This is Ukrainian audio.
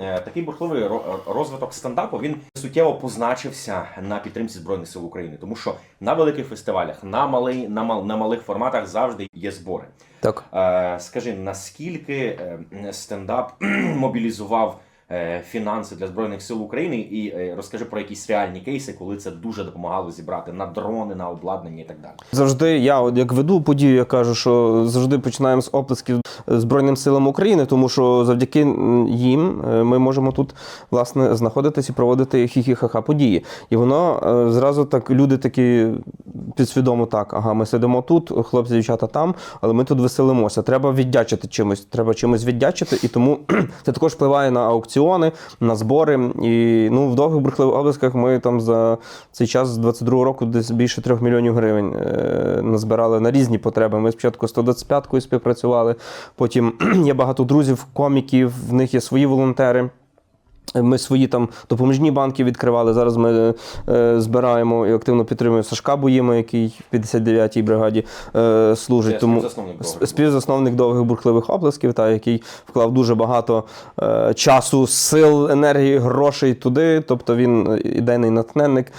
е, такий бурхливий ро- розвиток стендапу він суттєво позначився на підтримці збройних сил України, тому що на великих фестивалях, на малий, на мал, на малих форматах завжди є збори. Так. Е, скажи, наскільки е, стендап мобілізував фінанси для збройних сил України, і е, розкажи про якісь реальні кейси, коли це дуже допомагало зібрати на дрони, на обладнання і так далі. Завжди я, от як веду подію, я кажу, що завжди починаємо з оплесків Збройним силам України, тому що завдяки їм е, ми можемо тут власне знаходитись і проводити хі-хі-ха-ха події. І воно е, зразу так люди такі підсвідомо так. Ага, ми сидимо тут, хлопці, дівчата там, але ми тут веселимося. Треба віддячити чимось. Треба чимось віддячити, і тому це також впливає на аукціони, на збори. І ну в довгих брехливих обласках ми там за цей час з 22 року десь більше 3 мільйонів гривень е, назбирали на різні потреби. Ми спочатку 125-кою співпрацювали. Потім є багато друзів, коміків, в них є свої волонтери. Ми свої там допоміжні банки відкривали. Зараз ми е, збираємо і активно підтримуємо Сашка Буїма, який в 59-й бригаді е, служить. Це Тому співзасновник «Довгих співзасновник довгих бурхливих оплесків, та який вклав дуже багато е, часу, сил, енергії, грошей туди. Тобто він е, ідейний натхненник